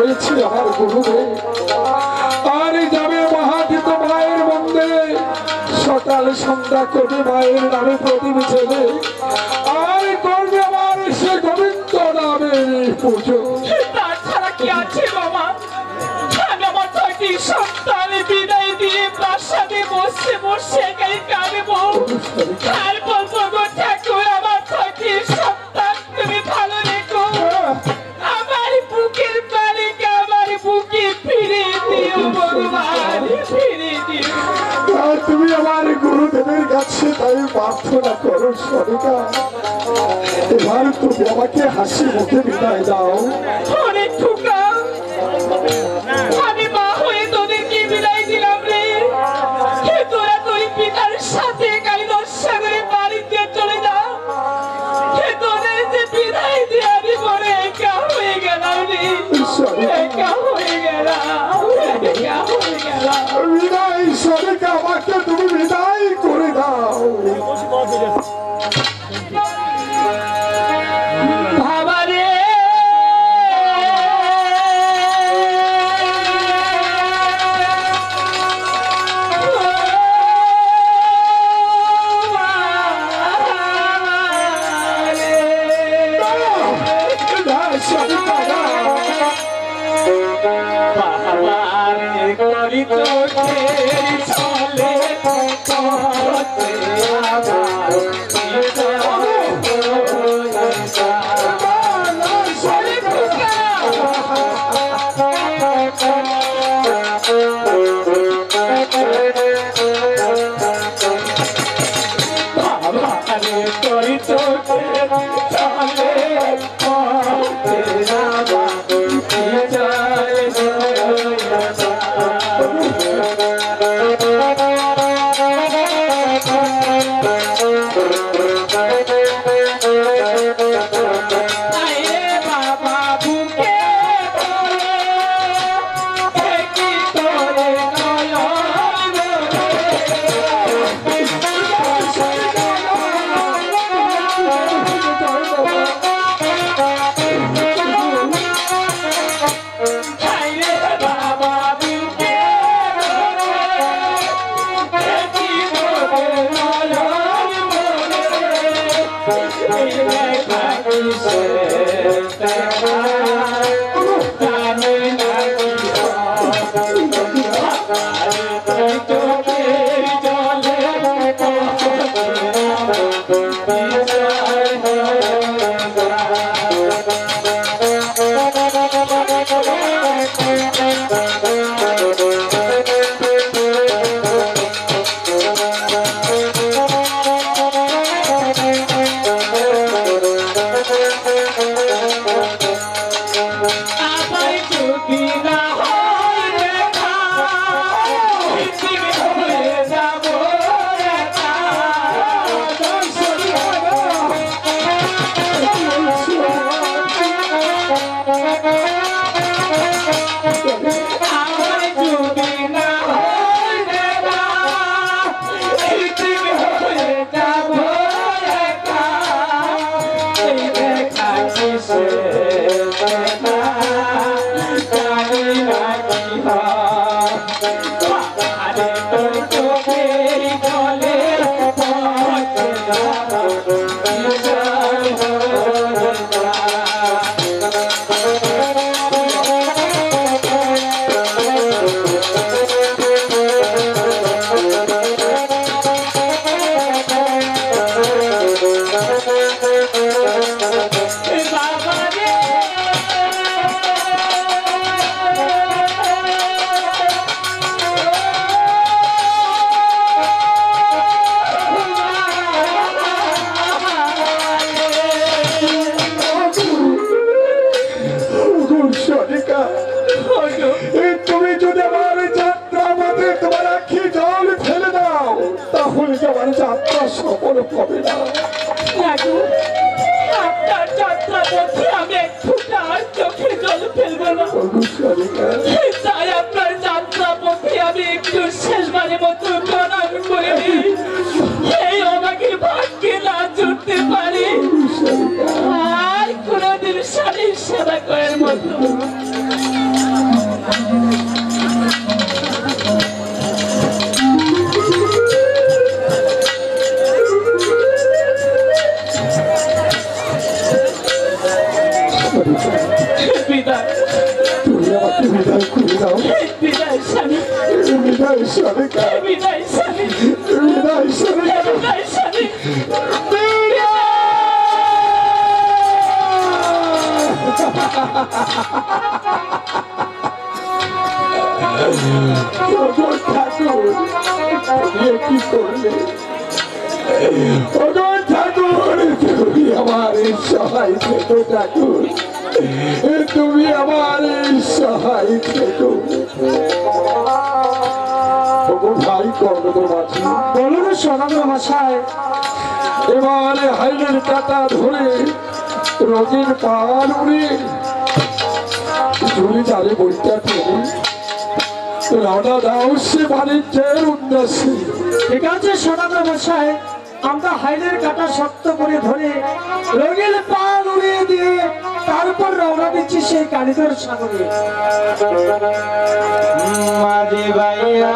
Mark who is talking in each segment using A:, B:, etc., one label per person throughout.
A: রয়েছে আমার গুরুদেব। আর যাবে মহাদিত মায়ের মন্দিরে। সকাল সন্ধ্যা করবে মায়ের নামে প্রদীপ ছেলে আর করবে সে গোবিন্দ নামের পুজো।
B: তাছাড়া কি আছে আমার ছয়টি সন্তান বিদায় দিয়ে প্রাসাদে বসে বসে একাই কানে বউ
A: আর তোমার কাছে তাই প্রার্থনা করো সরিকা এবার তুমি আমাকে হাসি মুখে বিদায় দাও।
B: অনেক Thank you.
A: Yeah. ঠাকুর তুমি আমার সহায় থেকো ঠাকুর। ভাই কর্ণ মাঝি
C: ভাষায়
A: এবারে হাইলের কাটা ধরে রোগীর পাল উড়ে ঝুলি চালে বইটা টেনে রওনা দাও সে বাণিজ্যের উদ্দেশ্যে
C: ঠিক আছে সনাতন ভাষায় আমরা হাইলের কাটা শক্ত করে ধরে রঙিল পা উড়িয়ে দিয়ে তারপর রওনা দিচ্ছি সেই কারিগর সাগরে। মাঝে ভাইয়া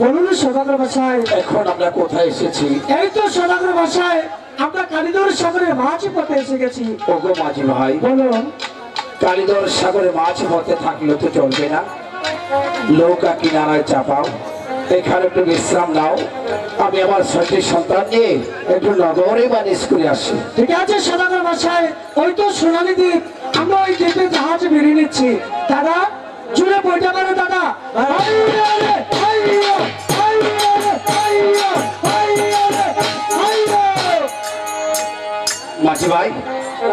C: বলুন সদাগর ভাষায়
A: এখন আমরা কোথায় এসেছি?
C: এই তো সদাগর ভাষায় আমরা কারিগর সাগরে মাছ পথে এসে গেছি।
A: ওগো মাঝি ভাই
C: বলুন।
A: কালীদর সাগরে মাছ পথে থাকলে তো চলবে না। নৌকা কিনারায় চাপাও এখানে একটু বিশ্রাম নাও। আমি আমার ছয়টি সন্তান নিয়ে একটু নগরে বা স্কুলে আসি।
C: ঠিক আছে সদাগর ভাষায় ওই তো সোনালি দ্বীপ আমরা ওই দ্বীপে জাহাজ বেরিয়ে নিচ্ছি। দাদা জুড়ে বইটা দাদা।
A: মাঝি ভাই।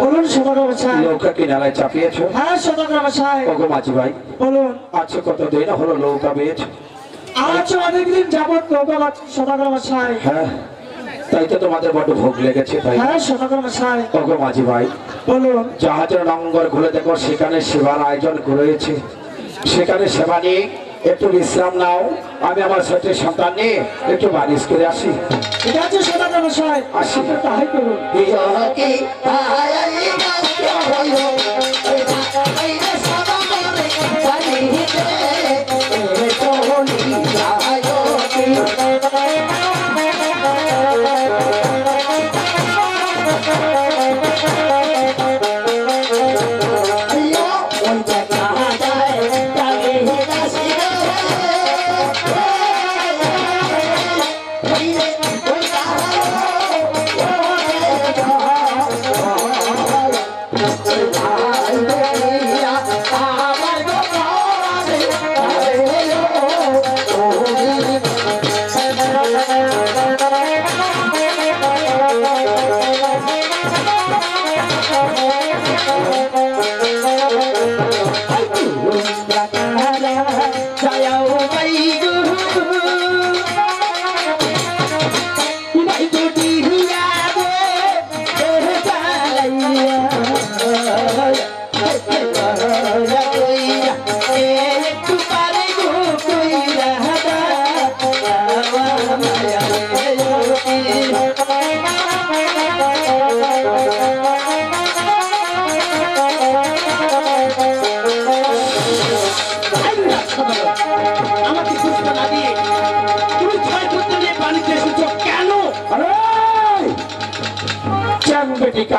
C: বলুন সদাগর ভাষায়
A: নৌকা কিনারায় চাপিয়েছ?
C: হ্যাঁ সদাগর ভাষায়
A: ওগো মাঝি ভাই।
C: বলুন।
A: আচ্ছা কতদিন হলো নৌকা বেয়েছ
C: আজ অনেকদিন যাবত নৌকা মাছ সদাগর ভাষায়
A: হ্যাঁ তাই তো তোমাদের বড্ড ভোগ লেগেছে তাই না?
C: হ্যাঁ সদাগর ভাষায়
A: ওগো মাঝি ভাই।
C: বলুন।
A: জাহাজের নম্বর ঘুরে দেখো সেখানে সেবার আয়োজন করেছে। সেখানে সেবা নিয়ে একটু বিশ্রাম নাও। আমি আমার ছয়টি সন্তান নিয়ে একটু বারিশ করে আসি।
C: ঠিক আছে সদাগর ভাষায়
A: আসি।
C: তাহাই করুন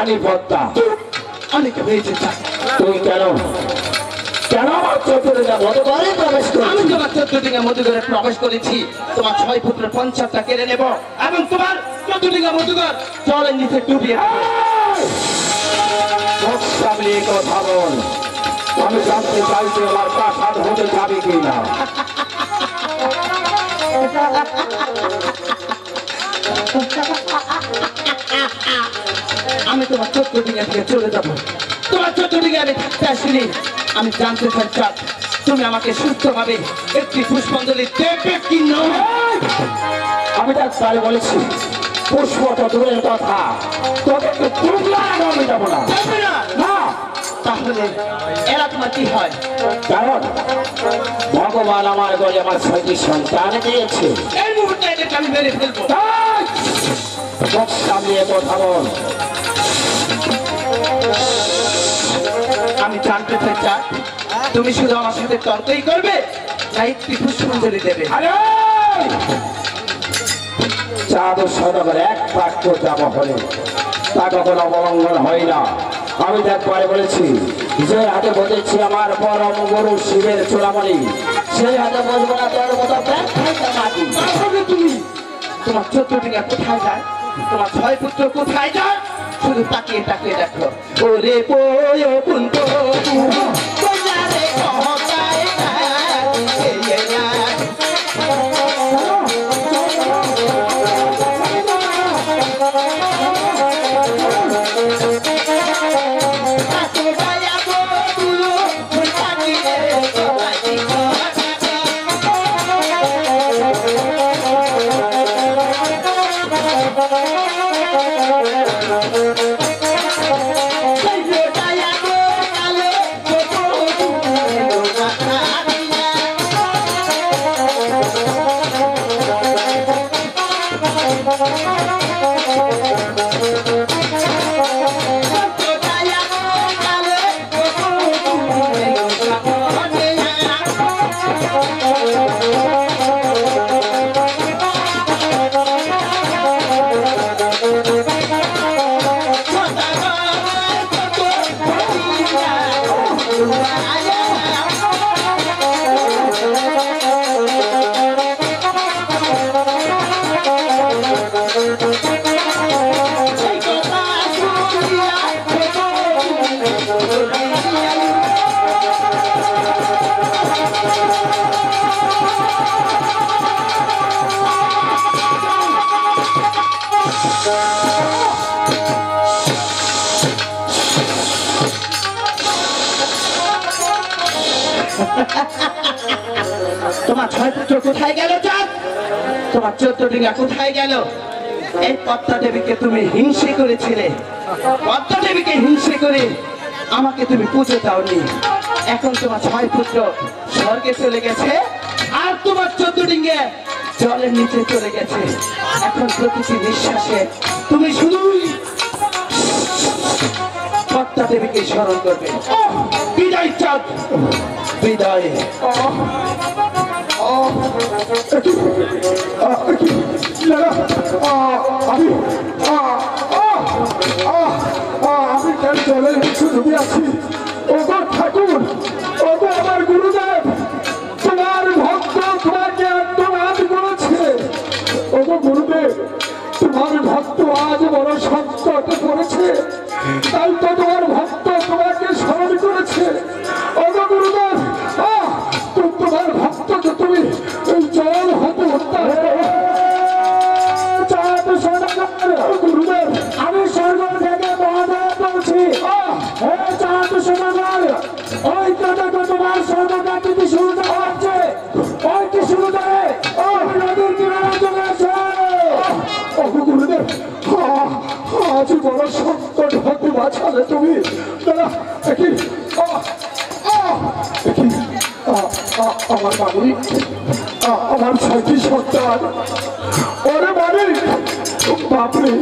A: কালী পদ্মা।
D: অনেক হয়েছে।
A: তুই কেন? আমার
D: প্রবেশ। আমি তোমার প্রবেশ করেছি। তোমার ছয় পুত্র পঞ্চাশটা কেড়ে নেব এবং তোমার নিচে ডুবিয়ে
A: কথা বল। আমি জানতে চাই যে আমার প্রাসাদ হতে যাবে কিনা।
D: আমি তোমার চোদ্দ ডিঙা থেকে চলে যাব। তোমার চোদ্দ ডিঙা আমি থাকতে আসিনি। আমি জানতে চাই তুমি আমাকে সুস্থভাবে একটি পুষ্পাঞ্জলি দেবে কি নয়?
A: আমি ডাক্তারে বলেছি পুষ্পটা দূরের কথা। তোদেরকে তুমলা আমি যাব না।
D: না? তাহলে এরা তোমার কি হয়?
A: কারণ ভগবান আমার গলে আমার ছয়টি সন্তান দিয়েছে।
D: এই মুহূর্তে আমি মেরে ফেলব।
A: চোখ সামলিয়ে কথা বল
D: আমি জানতে চাই তুমি শুধু আমার সাথে তর্কই করবে না একটি পুষ্পাঞ্জলি দেবে?
A: চাঁদ ও সদগর এক বাক্য যাব হলে তা কখনো অবলম্বন হয় না। আমি একবারে বলেছি যে হাতে বসেছি আমার পরম গুরু শিবের চূড়ামণি সেই হাতে বসবো না তোর মতো
D: তুমি? তোমার চোদ্দ কোথায় যায়? তোমার ছয় পুত্র কোথায় যায় শুধু তাকিয়ে তাকিয়ে দেখো। ওরে পোয় পুন্ত তোমার ছয় পুত্র কোথায় গেল চাঁদ? তোমার চোদ্দ ডিঙ্গা কোথায় গেল? এই পদ্মা দেবীকে তুমি হিংসে করেছিলে। পদ্মা দেবীকে হিংসে করে আমাকে তুমি পুজো দাওনি। এখন তোমার ছয় পুত্র স্বর্গে চলে গেছে, আর তোমার চোদ্দ ডিঙ্গে জলের নিচে চলে গেছে। এখন প্রতিটি নিঃশ্বাসে তুমি শুধুই পদ্মা দেবীকে স্মরণ করবে। বিদায় চাঁদ। বিদায়।
A: আমি আমি জলের ডুবে আছি ও গো ঠাকুর ও গো আমার গুরুদেব তোমার ভক্ত তোমাকে আত্মনাদ করেছে ও গো গুরুদেব তোমার ভক্ত আজ বড় সংকটে পড়েছে তাই তো তোমার তুমি? দাদা দেখি দেখি আমার বাড়ি আমার ছয়টি সন্তান। ওরে বাড়ি বাপরে।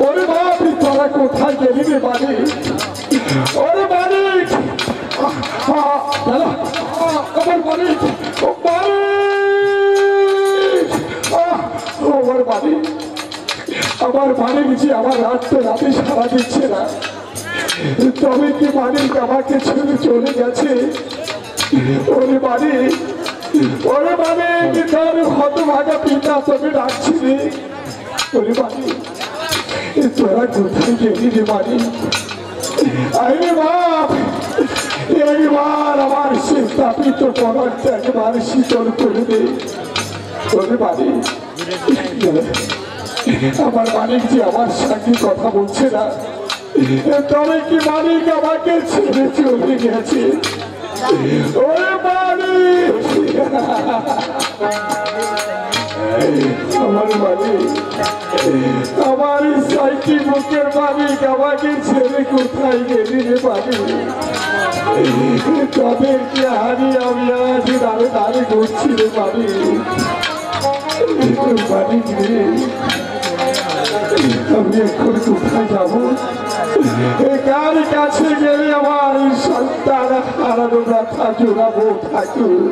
A: ওরে বাপরে তোরা কোথায় গেলি রে বাড়ি ওরে বাড়ি দাদা আমার বাড়ি ও আহ, আমার বাড়ি আমার বাড়ি গেছি আমার রাত্রে রাতে সারা দিচ্ছে না। তবে কি মালিক আমাকে ছেড়ে চলে গেছে? ওরে বাড়ি ওরে বাড়ি কি তোর হতভাগা পিতা তোকে ডাকছি রে। ওরে এ তোরা কোথায় গেলি রে বাড়ি? আরে বাপ একবার আমার সে স্থাপিত পরারটা একবার শীতল করে দে। ওরে বাড়ি, আমার মালিক যে আমার সঙ্গে কথা বলছে না তবে কি মালিক আমাকে ছেড়ে চলে গেছে? ওরে মালিক! আমার মালিক, আমার সাইকি বুকের মালিক আমাকে ছেড়ে কোথায় গেলি রে মালিক? তাদেরকে হারিয়ে আমি আজ দাঁড়ে দাঁড়ে করছি রে মালিক? মালিক রে, আমি এখন কোথায় যাব? কার কাছে গেলে আমার সন্তান হারানো ব্যথা জোড়াবো ঠাকুর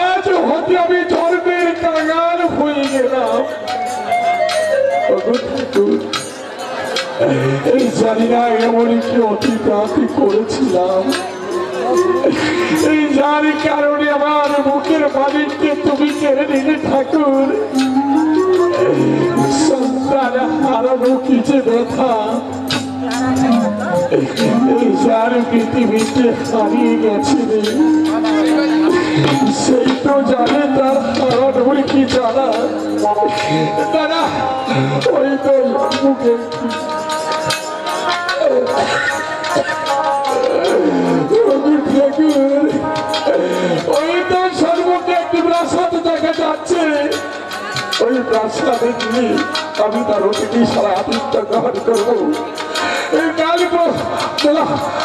A: আজ হতে আমি ধর্মের কাঙাল হয়ে গেলাম। জানি না এমন কি অতিক্রান্তি করেছিলাম। যার কারণে আমার মুখের মালিককে তুমি কেড়ে নিলে ঠাকুর। সন্তান হারানো কি যে ব্যথা। যার পৃথিবীতে হারিয়ে গেছে সেই তো জানে তার হারানোর কি জানা? তারা ওই তো মুখে ওই তো সর্বকে একটি প্রাসাদ দেখা যাচ্ছে। ওই প্রাসাদে গিয়ে আমি তার অতিথি সারা আতিথ্য গ্রহণ করব।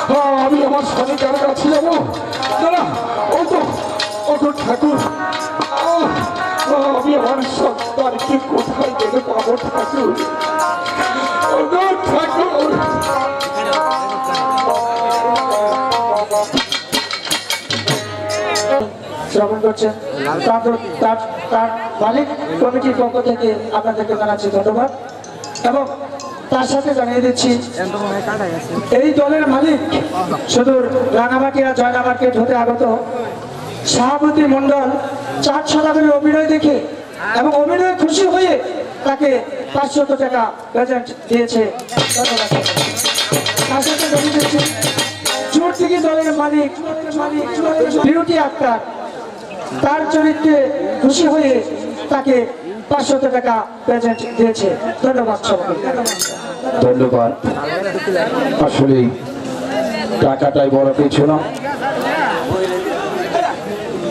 A: আহ, আমি আমার স্বামীকার কাছে যাব। দাদা ও তো ও তো ঠাকুর আমি আমার সন্তানকে কোথায় গেলে পাবো ঠাকুর? ও ঠাকুর!
C: শ্রবণ করছেন? তার মালিক কমিটির পক্ষ থেকে আপনাদেরকে জানাচ্ছি ধন্যবাদ। এবং তার সাথে জানিয়ে দিচ্ছি, এই দলের মালিক সুদূর রাঙামাটিয়া জয়না মার্কেট হতে আগত সভাপতি মন্ডল চার ছলাগুলির অভিনয় দেখে এবং অভিনয়ে খুশি হয়ে তাকে পাঁচশত টাকা প্রেজেন্ট দিয়েছে। মালিক তার চরিত্রে খুশি হয়ে তাকে পাঁচশত টাকা প্রেজেন্ট দিয়েছে। ধন্যবাদ
E: ধন্যবাদ। আসলে টাকাটাই বড় না।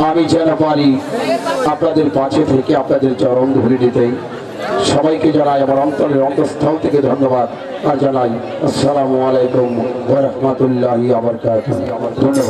E: আমি যেন পারি, আপনাদের পাশে থেকে আপনাদের চরম ধরে নিতে। সবাইকে জানাই আমার অন্তরের অন্তঃস্থল থেকে ধন্যবাদ আর জানাই আসসালামু আলাইকুম রহমতুল্লাহ আবার ধন্যবাদ।